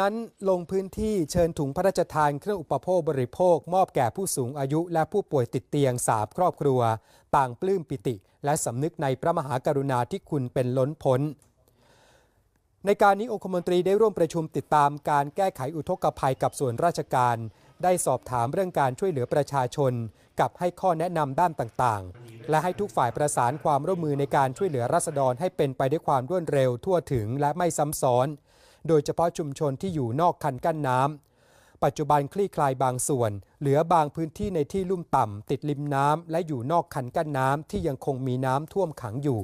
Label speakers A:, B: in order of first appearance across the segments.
A: นั้นลงพื้นที่เชิญถุงพระราชทานเครื่องอุปโภคบริโภค มอบแก่ผู้สูงอายุและผู้ป่วยติดเตียงสามครอบครัว ต่างปลื้มปิติ และสำนึกในพระมหากรุณาธิคุณเป็นล้นพ้น ในการนี้องคมนตรีได้ร่วมประชุมติดตามการแก้ไขอุทกภัยกับส่วนราชการ ได้สอบถามเรื่องการช่วยเหลือประชาชน กับให้ข้อแนะนำด้านต่างๆ และให้ทุกฝ่ายประสานความร่วมมือในการช่วยเหลือรัษฎรให้เป็นไปด้วยความรวดเร็วทั่วถึงและไม่ซ้ำซ้อน โดยเฉพาะชุมชนที่อยู่นอกคันกั้นน้ำ ปัจจุบันคลี่คลายบางส่วน เหลือบางพื้นที่ในที่ลุ่มต่ำติดริมน้ำและอยู่นอกคันกั้นน้ำที่ยังคงมีน้ำท่วมขังอยู่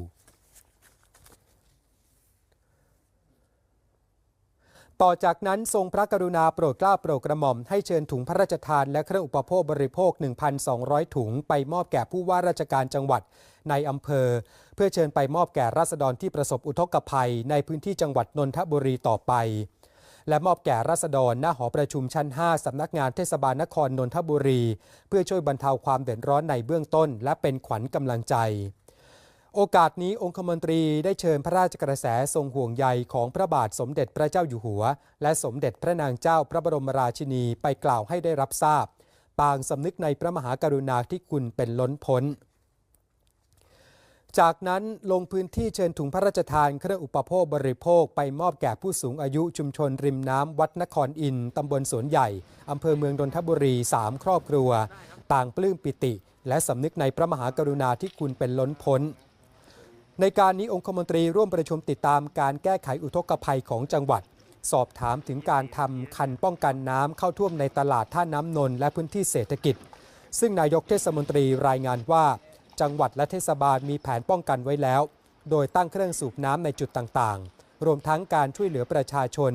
A: ต่อจากนั้นทรงพระกรุณาโปรดเกล้าโปรดกระหม่อมให้เชิญถุงพระราชทานและเครื่องอุปโภคบริโภค 1,200 ถุง ไปมอบแก่ผู้ว่าราชการจังหวัดในอำเภอ เพื่อเชิญไปมอบแก่ราษฎรที่ประสบอุทกภัย ในพื้นที่จังหวัดนนทบุรีต่อไป และมอบแก่ราษฎรหน้าหอประชุมชั้น 5 สำนักงานเทศบาลนครนนทบุรี เพื่อช่วยบรรเทาความเดือดร้อนในเบื้องต้น และเป็นขวัญกำลังใจ โอกาสนี้องคมนตรีได้เชิญพระราชกระแสทรงห่วงใยของพระบาทสมเด็จพระเจ้าอยู่หัว และสมเด็จพระนางเจ้าพระบรมราชินีไปกล่าวให้ได้รับทราบต่างสำนึกในพระมหากรุณาธิคุณเป็นล้นพ้น จากนั้นลงพื้นที่เชิญถุงพระราชทานเครื่องอุปโภคบริโภคไปมอบแก่ผู้สูงอายุชุมชนริมน้ำวัดนครอินต์ตำบลสวนใหญ่อำเภอเมืองนนทบุรี 3 ครอบครัว ต่างปลื้มปิติ และสำนึกในพระมหากรุณาธิคุณเป็นล้นพ้น ในการนี้องคมนตรีร่วมประชุมติดตามการแก้ไขอุทกภัยของจังหวัด สอบถามถึงการทำคันป้องกันน้ำเข้าท่วมในตลาดท่าน้ำนนท์และพื้นที่เศรษฐกิจ ซึ่งนายกเทศมนตรีรายงานว่า จังหวัดและเทศบาลมีแผนป้องกันไว้แล้ว โดยตั้งเครื่องสูบน้ำในจุดต่างๆ รวมทั้งการช่วยเหลือประชาชน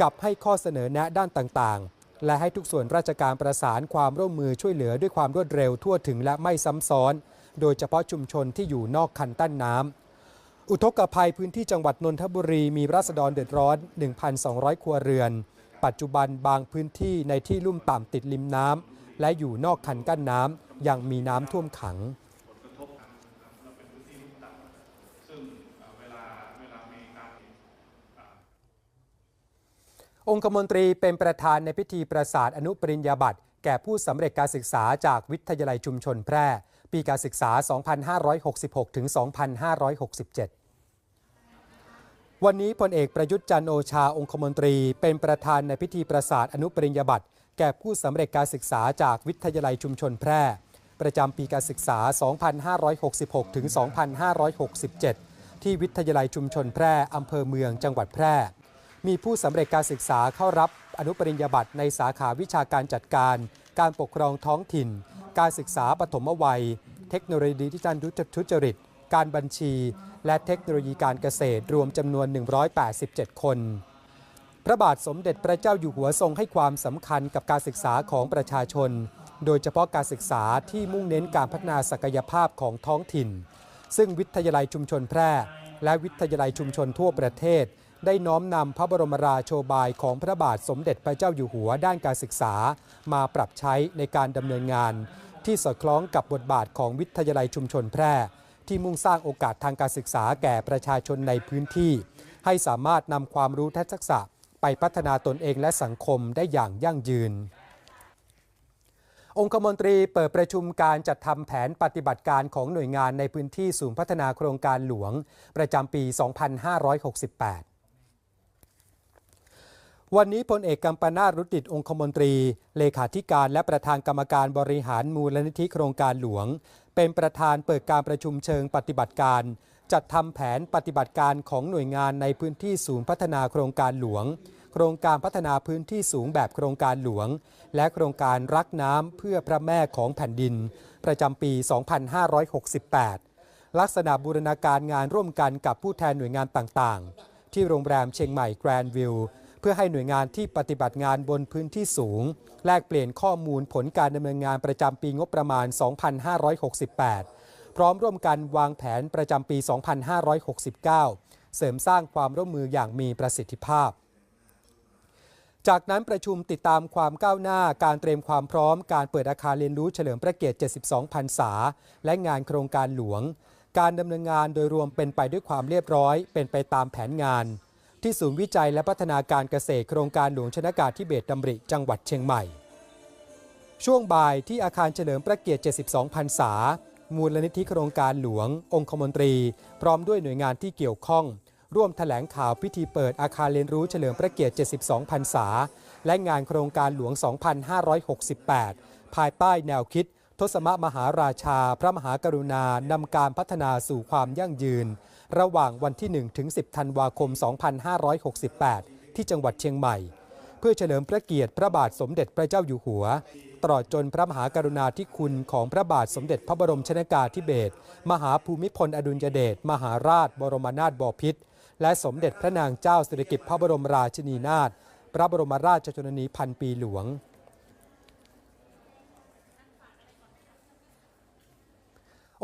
A: กับให้ข้อเสนอแนะด้านต่างๆ และให้ทุกส่วนราชการประสานความร่วมมือช่วยเหลือด้วยความรวดเร็วทั่วถึงและไม่ซ้ำซ้อน โดยเฉพาะชุมชนที่อยู่นอกคันตั้นน้ำอุทกภัยพื้นที่จังหวัดนนทบุรีมีราษฎรเดือดร้อน 1,200 ครัวเรือน ปัจจุบันบางพื้นที่ในที่ลุ่มต่ำติดริมน้ำและอยู่นอกคันกั้นน้ำยังมีน้ำท่วมขังองคมนตรีเป็นประธานในพิธีประสาทอนุปริญญาบัตร แก่ผู้สำเร็จการศึกษาจากวิทยาลัยชุมชนแพร่ ปีการศึกษา 2566 ถึง 2567วันนี้พลเอกประยุทธ์จันทร์โอชาองคมนตรี เป็นประธานในพิธีประสาทอนุปริญญาบัตรแก่ผู้สำเร็จการศึกษาจากวิทยาลัยชุมชนแพร่ ประจำปีการศึกษา 2566 ถึง 2567 ที่วิทยาลัยชุมชนแพร่อำเภอเมืองจังหวัดแพร่ มีผู้สำเร็จการศึกษาเข้ารับ อนุปริญญาบัตรในสาขาวิชาการจัดการ การปกครองท้องถิ่น การศึกษาปฐมวัย เทคโนโลยีดิจิทัลทุจริต การบัญชี และเทคโนโลยีการเกษตรรวมจำนวน 187 คน พระบาทสมเด็จพระเจ้าอยู่หัวทรงให้ความสำคัญกับการศึกษาของประชาชน โดยเฉพาะการศึกษาที่มุ่งเน้นการพัฒนาศักยภาพของท้องถิ่น ซึ่งวิทยาลัยชุมชนแพร่ และวิทยาลัยชุมชนทั่วประเทศ ได้น้อมนำพระบรมราโชบายของพระบาทสมเด็จพระเจ้าอยู่หัวด้านการศึกษา มาปรับใช้ในการดำเนินงาน ที่สอดคล้องกับบทบาทของวิทยาลัยชุมชนแพร่ ที่มุ่งสร้างโอกาสทางการศึกษาแก่ประชาชนในพื้นที่ ให้สามารถนำความรู้และทักษะ ไปพัฒนาตนเองและสังคมได้อย่างยั่งยืนองคมนตรีเปิดประชุมการจัดทำแผนปฏิบัติการของหน่วยงานในพื้นที่ศูนย์พัฒนาโครงการหลวง ประจำปี 2568 วันนี้พลเอกกัมปนาตรุติดองคมนตรี เลขาธิการและประธานกรรมการบริหารมูลนิธิโครงการหลวง เป็นประธานเปิดการประชุมเชิงปฏิบัติการ จัดทำแผนปฏิบัติการของหน่วยงานในพื้นที่ศูนย์พัฒนาโครงการหลวง โครงการพัฒนาพื้นที่สูงแบบโครงการหลวง และโครงการรักน้ำเพื่อพระแม่ของแผ่นดิน ประจำปี 2568 ลักษณะบูรณาการงานร่วมกันกับผู้แทนหน่วยงานต่างๆ ที่โรงแรมเชียงใหม่แกรนด์วิว เพื่อให้หน่วยงานที่ปฏิบัติงานบนพื้นที่สูง แลกเปลี่ยนข้อมูลผลการดำเนินงานประจำปีงบประมาณ 2568 พร้อมร่วมกันวางแผนประจำปี 2569 เสริมสร้างความร่วมมืออย่างมีประสิทธิภาพ จากนั้นประชุมติดตามความก้าวหน้าการเตรียมความพร้อมการเปิดอาคารเรียนรู้เฉลิมพระเกียรติ 72 พรรษา และงานโครงการหลวง การดำเนินงานโดยรวมเป็นไปด้วยความเรียบร้อย เป็นไปตามแผนงาน ที่ศูนย์วิจัยและพัฒนาการเกษตรโครงการหลวงชนากาธิเบศรดำริจังหวัดเชียงใหม่ ช่วงบ่ายที่อาคารเฉลิมพระเกียรติ 72 พรรษา มูลนิธิโครงการหลวง องคมนตรี พร้อมด้วยหน่วยงานที่เกี่ยวข้อง ร่วมแถลงข่าวพิธีเปิดอาคารเรียนรู้เฉลิมพระเกียรติ 72 พรรษา และงานโครงการหลวง 2568 ภายใต้แนวคิด ทศมมหาราชา พระมหากรุณานำการพัฒนาสู่ความยั่งยืน ระหว่างวันที่ 1 ถึง 10 ธันวาคม 2568 ที่จังหวัดเชียงใหม่ เพื่อเฉลิมพระเกียรติพระบาทสมเด็จพระเจ้าอยู่หัว ตลอดจนพระมหากรุณาธิคุณของพระบาทสมเด็จพระบรมชนากาธิเบศรมหาภูมิพลอดุลยเดชมหาราชบรมนาถบพิตรและสมเด็จพระนางเจ้าสิริกิติ์พระบรมราชินีนาถพระบรมราชชนนีพันปีหลวง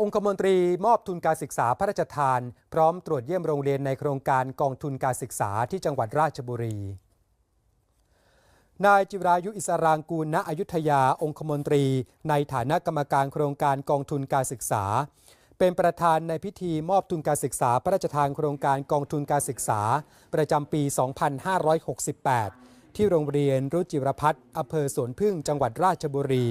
A: องคมนตรีมอบทุนการศึกษาพระราชทาน พร้อมตรวจเยี่ยมโรงเรียนในโครงการกองทุนการศึกษาที่จังหวัดราชบุรี นายจิรายุอิสรางกูลณอยุธยาองคมนตรี ในฐานะกรรมการโครงการกองทุนการศึกษา เป็นประธานในพิธีมอบทุนการศึกษาพระราชทานโครงการกองทุนการศึกษา ประจำปี 2568 ที่โรงเรียนรุจิรพัฒน์อำเภอสวนพึ่งจังหวัดราชบุรี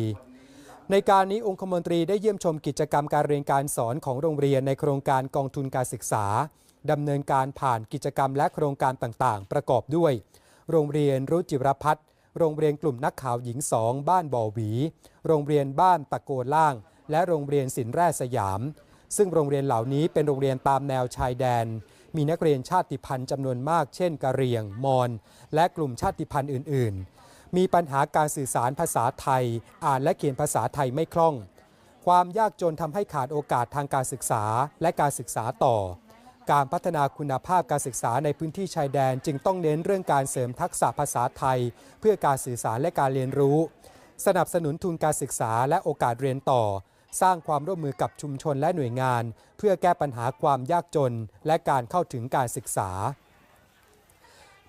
A: ในการนี้องคมนตรีได้เยี่ยมชมกิจกรรมการเรียนการสอนของโรงเรียนในโครงการกองทุนการศึกษาดำเนินการผ่านกิจกรรมและโครงการต่างๆ ประกอบด้วย โรงเรียนรุจิรพัฒน์โรงเรียนกลุ่มนักข่าวหญิงสองบ้านบ่อหวี โรงเรียนบ้านตะโกล่าง และโรงเรียนสินแร่สยาม ซึ่งโรงเรียนเหล่านี้เป็นโรงเรียนตามแนวชายแดน มีนักเรียนชาติพันธุ์จำนวนมาก เช่นกะเหรี่ยง มอญและกลุ่มชาติพันธุ์อื่นๆ มีปัญหาการสื่อสารภาษาไทย อ่านและเขียนภาษาไทยไม่คล่อง ความยากจนทำให้ขาดโอกาสทางการศึกษาและการศึกษาต่อ การพัฒนาคุณภาพการศึกษาในพื้นที่ชายแดนจึงต้องเน้นเรื่องการเสริมทักษะภาษาไทย เพื่อการสื่อสารและการเรียนรู้ สนับสนุนทุนการศึกษาและโอกาสเรียนต่อ สร้างความร่วมมือกับชุมชนและหน่วยงาน เพื่อแก้ปัญหาความยากจน และการเข้าถึงการศึกษา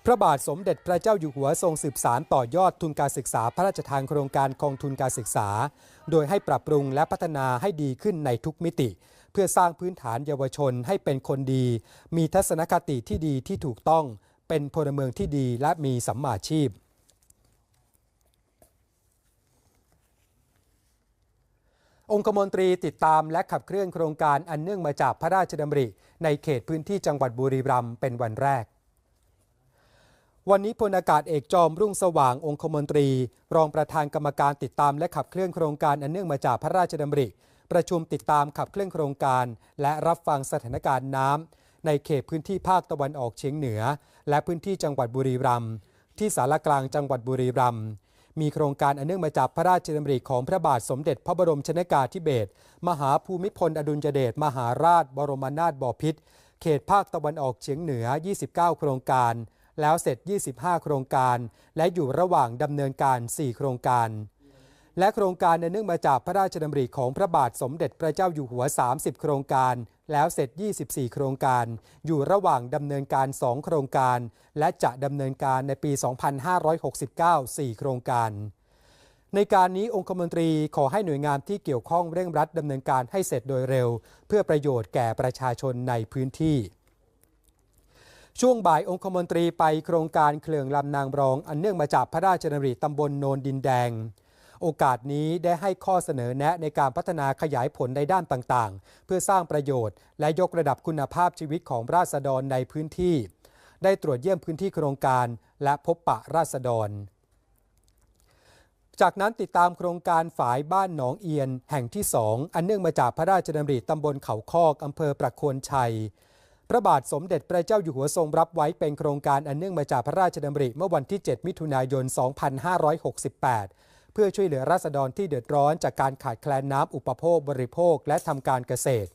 A: พระบาทสมเด็จพระเจ้าอยู่หัวทรงสืบสารต่อยอดทุนการศึกษาพระราชทานโครงการกองทุนการศึกษา โดยให้ปรับปรุงและพัฒนาให้ดีขึ้นในทุกมิติ เพื่อสร้างพื้นฐานเยาวชนให้เป็นคนดี มีทัศนคติที่ดีที่ถูกต้อง เป็นพลเมืองที่ดีและมีสัมมาชีพองคมนตรีติดตามและขับเคลื่อนโครงการอันเนื่องมาจากพระราชดำริ ในเขตพื้นที่จังหวัดบุรีรัมย์เป็นวันแรก วันนี้พลอากาศเอกจอมรุ่งสว่างองคมนตรี รองประธานกรรมการติดตามและขับเคลื่อนโครงการอันเนื่องมาจากพระราชดำริ ประชุมติดตามขับเคลื่อนโครงการ และรับฟังสถานการณ์น้ำในเขตพื้นที่ภาคตะวันออกเฉียงเหนือ และพื้นที่จังหวัดบุรีรัมย์ที่สารกลางจังหวัดบุรีรัมย์มีโครงการอันเนื่องมาจากพระราชดำริของพระบาทสมเด็จพระบรมชนกาธิเบศรมหาภูมิพลอดุลยเดชมหาราช บรมนาถบพิตรเขตภาคตะวันออกเฉียงเหนือ 29 โครงการ แล้วเสร็จ 25 โครงการ และอยู่ระหว่างดำเนินการ 4 โครงการ และโครงการเนื่องมาจากพระราชดำริของพระบาทสมเด็จพระเจ้าอยู่หัว 30 โครงการ แล้วเสร็จ 24 โครงการ อยู่ระหว่างดำเนินการ 2 โครงการ และจะดำเนินการในปี 2569 4 โครงการในการนี้องคมนตรีขอให้หน่วยงานที่เกี่ยวข้องเร่งรัดดำเนินการให้เสร็จโดยเร็ว เพื่อประโยชน์แก่ประชาชนในพื้นที่ ช่วงบ่ายองคมนตรีไปโครงการเคลื่องลำนางรอง อันเนื่องมาจากพระราชดำริตำบลโนนดินแดง โอกาสนี้ได้ให้ข้อเสนอแนะในการพัฒนาขยายผลในด้านต่างๆ เพื่อสร้างประโยชน์ และยกระดับคุณภาพชีวิตของราษฎรในพื้นที่ ได้ตรวจเยี่ยมพื้นที่โครงการ และพบปะราษฎรจากนั้นติดตามโครงการฝายบ้านหนองเอียน แห่งที่ 2 อันเนื่องมาจากพระราชดำริตำบลเขาคอกอำเภอประโคนชัย พระบาทสมเด็จพระเจ้าอยู่หัวทรงรับไว้เป็นโครงการอันเนื่องมาจากพระราชดำริเมื่อวันที่ 7 มิถุนายน 2568 เพื่อช่วยเหลือราษฎรที่เดือดร้อนจากการขาดแคลนน้ำอุปโภคบริโภคและทำการเกษตร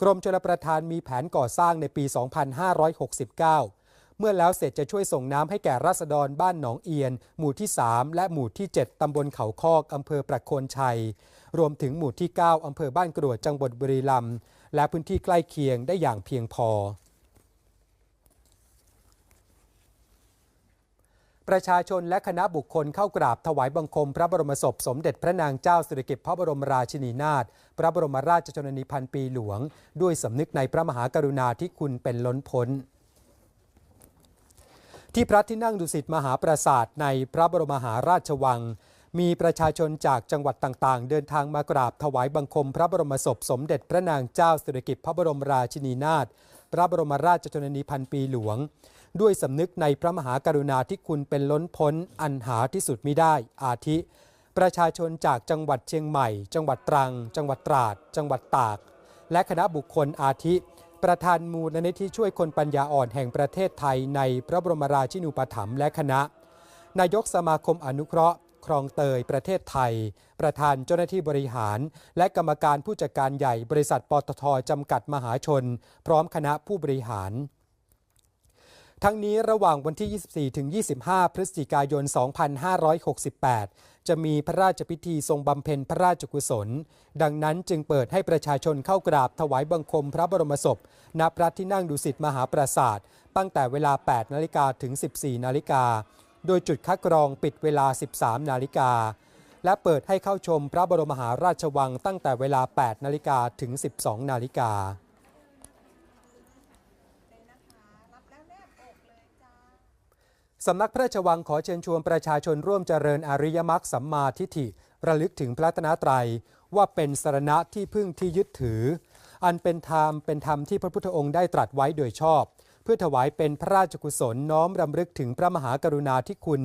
A: กรมชลประทานมีแผนก่อสร้างในปี 2569 เมื่อแล้วเสร็จจะช่วยส่งน้ำให้แก่ราษฎรบ้านหนองเอียน หมู่ที่ 3 และหมู่ที่ 7 ตำบลเขาคอกอำเภอประโคนชัย รวมถึงหมู่ที่ 9อำเภอบ้านกรวดจังหวัดบุรีรัมย์ และพื้นที่ใกล้เคียงได้อย่างเพียงพอ ประชาชนและคณะบุคคลเข้ากราบถวายบังคม พระบรมศพสมเด็จพระนางเจ้าสิริกิติ์พระบรมราชินีนาถพระบรมราชชนนีพันปีหลวง ด้วยสำนึกในพระมหากรุณาธิคุณเป็นล้นพ้นที่พระที่นั่งดุสิตมหาปราสาทในพระบรมมหาราชวัง มีประชาชนจากจังหวัดต่างๆ เดินทางมากราบถวายบังคมพระบรมศพสมเด็จพระนางเจ้าสิริกิติ์พระบรมราชินีนาถพระบรมราชชนนีพันปีหลวง ด้วยสำนึกในพระมหากรุณาธิคุณเป็นล้นพ้นอันหาที่สุดมิได้ อาทิ ประชาชนจากจังหวัดเชียงใหม่ จังหวัดตรัง จังหวัดตราด จังหวัดตาก และคณะบุคคลอาทิ ประธานมูลนิธิช่วยคนปัญญาอ่อนแห่งประเทศไทยในพระบรมราชินูปถัมภ์และคณะ นายกสมาคมอนุเคราะห์ ครองเตยประเทศไทย ประธานเจ้าหน้าที่บริหาร และกรรมการผู้จัดการใหญ่บริษัทปตทจำกัดมหาชน พร้อมคณะผู้บริหารทั้งนี้ระหว่างวันที่ 24 ถึง 25 พฤศจิกายน 2568 จะมีพระราชพิธีทรงบำเพ็ญพระราชกุศล ดังนั้นจึงเปิดให้ประชาชนเข้ากราบถวายบังคมพระบรมศพ ณ พระที่นั่งดุสิตมหาปราสาท ตั้งแต่เวลา 8 นาฬิกาถึง 14 นาฬิกา โดยจุดคัดกรองปิดเวลา 13 นาฬิกา และเปิดให้เข้าชมพระบรมมหาราชวังตั้งแต่เวลา 8 นาฬิกาถึง 12 นาฬิกาสำนักพระราชวังขอเชิญชวนประชาชนร่วมเจริญอริยมรรคสัมมาทิฏฐิ ระลึกถึงพระรัตนตรัยว่าเป็นสรณะที่พึ่งที่ยึดถือ อันเป็นธรรมเป็นธรรมที่พระพุทธองค์ได้ตรัสไว้โดยชอบ เพื่อถวายเป็นพระราชกุศลน้อมรำลึกถึงพระมหากรุณาธิคุณ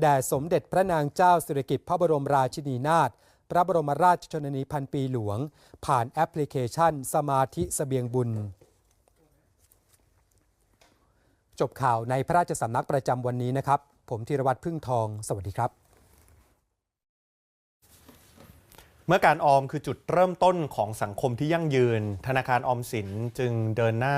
A: แด่สมเด็จพระนางเจ้าสิริกิติ์พระบรมราชินีนาถพระบรมราชชนนีพันปีหลวง ผ่านแอปพลิเคชัน สมาธิเสบียงบุญ จบข่าวในพระราชสำนักประจำวันนี้นะครับ ผมธีรวัตรพึ่งทอง สวัสดีครับ
B: เมื่อการออมคือจุดเริ่มต้นของสังคมที่ยั่งยืน ธนาคารออมสินจึงเดินหน้า